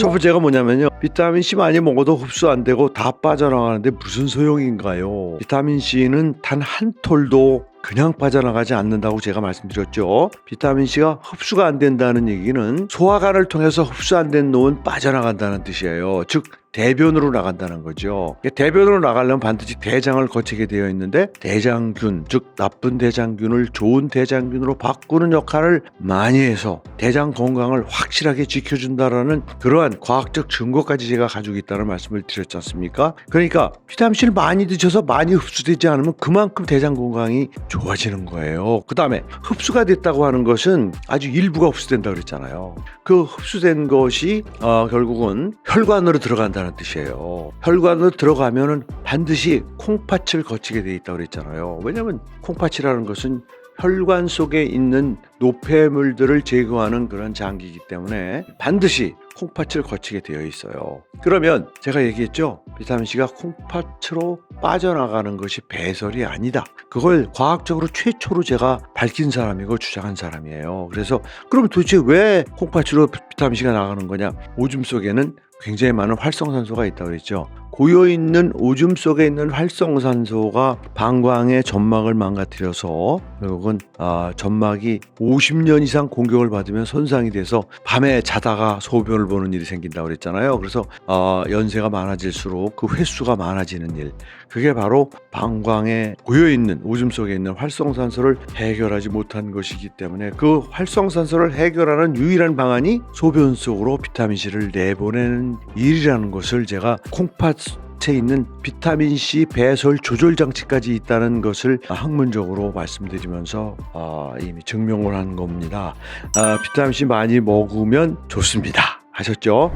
첫 번째가 뭐냐면요. 비타민 C 많이 먹어도 흡수 안 되고 다 빠져나가는데 무슨 소용인가요? 비타민 C는 단 한 톨도 그냥 빠져나가지 않는다고 제가 말씀드렸죠. 비타민 C가 흡수가 안 된다는 얘기는 소화관을 통해서 흡수 안 된 놈은 빠져나간다는 뜻이에요. 즉 대변으로 나간다는 거죠. 대변으로 나가려면 반드시 대장을 거치게 되어 있는데 대장균, 즉 나쁜 대장균을 좋은 대장균으로 바꾸는 역할을 많이 해서 대장 건강을 확실하게 지켜준다라는 그러한 과학적 증거까지 제가 가지고 있다는 말씀을 드렸지 않습니까? 그러니까 비타민C를 많이 드셔서 많이 흡수되지 않으면 그만큼 대장 건강이 좋아지는 거예요. 그 다음에 흡수가 됐다고 하는 것은 아주 일부가 흡수된다 그랬잖아요. 그 흡수된 것이 어, 결국은 혈관으로 들어간다 는 뜻이에요. 혈관으로 들어가면은 반드시 콩팥을 거치게 돼 있다고 그랬잖아요. 왜냐하면 콩팥이라는 것은 혈관 속에 있는 노폐물들을 제거하는 그런 장기이기 때문에 반드시 콩팥을 거치게 되어 있어요. 그러면 제가 얘기했죠. 비타민C가 콩팥으로 빠져나가는 것이 배설이 아니다. 그걸 과학적으로 최초로 제가 밝힌 사람이고 주장한 사람이에요. 그래서 그럼 도대체 왜 콩팥으로 비타민C가 나가는 거냐? 오줌 속에는 굉장히 많은 활성산소가 있다고 그랬죠. 고여 있는 오줌 속에 있는 활성산소가 방광의 점막을 망가뜨려서 결국은 아, 점막이 50년 이상 공격을 받으면 손상이 돼서 밤에 자다가 소변을 보는 일이 생긴다고 그랬잖아요. 그래서 아, 연세가 많아질수록 그 횟수가 많아지는 일. 그게 바로 방광에 고여 있는 오줌 속에 있는 활성산소를 해결하지 못한 것이기 때문에 그 활성산소를 해결하는 유일한 방안이 소변 속으로 비타민 C를 내보내는 일이라는 것을 제가 콩팥 에 있는 비타민 C 배설 조절 장치까지 있다는 것을 학문적으로 말씀드리면서 아, 이미 증명을 한 겁니다. 아, 비타민 C 많이 먹으면 좋습니다. 아셨죠?